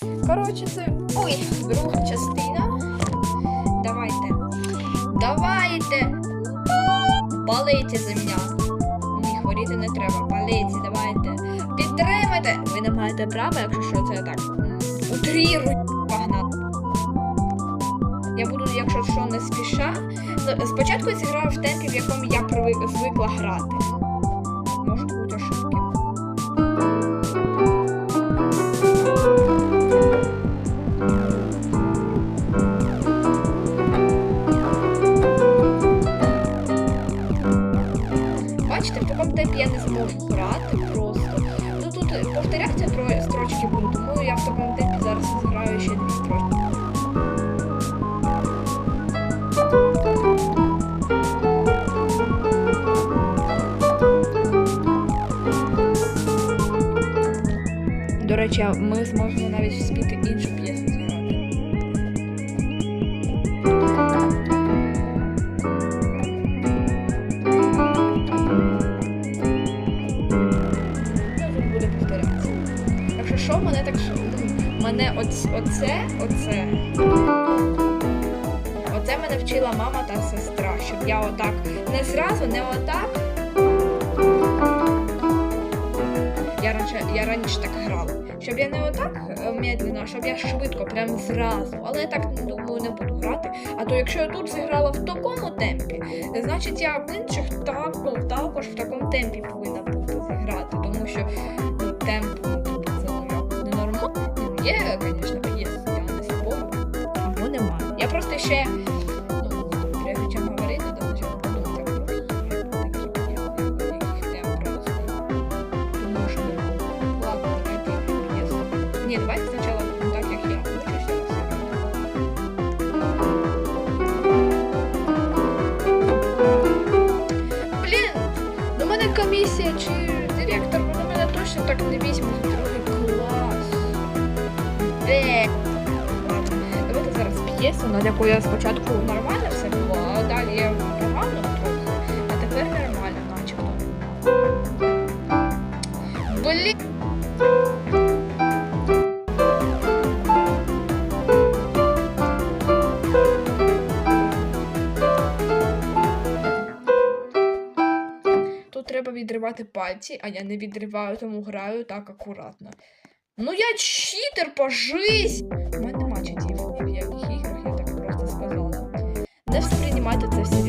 Коротше, це. Ой, друга частина. Давайте. Давайте. Палиці за мене. Ні, хворіти не треба. Палиці, давайте. Підтримайте. Ви не маєте права, якщо що, це так. Утріруй. Погнали. Я буду, якщо що, не спіша. Спочатку я зіграю в темпі, в якому я звикла грати. Можуть бути ошибки. Темпі я не зможу грати просто. Ну тут повторяться троє строчки будуть, тому я в такому темпі зараз зіграю ще дві строчки. До речі, ми зможемо навіть вспіти іншу п'єсу що, мене так ну, Мене оце, оце. Оце мене вчила мама та сестра, щоб я отак не зразу, не отак. Я раніше, я раніше так грала. Щоб я не отак е, медленно, а щоб я швидко, прям зразу. Але я так думаю, не буду грати. А то якщо я тут зіграла в такому темпі, значить я в інших так- також в такому темпі повинна бути зіграти, тому що ну, темп Є, звісно, є, я не спорю. Або немає. Я просто ще, ну, прежде чим говорити, то спочатку подумати, хто ж є такі приколи, яких темп просто. Думаю, що не було. Ладно, давайте п'єсу. Ні, давайте спочатку ну, так, як я. Хочу ще раз зіграти. Блін, до мене комісія чи директор, вони мене точно так не візьмуть в другий клас. Де? Ладно, давайте зараз п'єсу, над якою я спочатку нормально все було, а далі я погано трохи, а тепер нормально, начебто. Блін. Тут треба відривати пальці, а я не відриваю, тому граю так акуратно. Ну я читер по жизі. У мене нема читів, в яких іграх я так просто сказала. Не все приймайте, це все.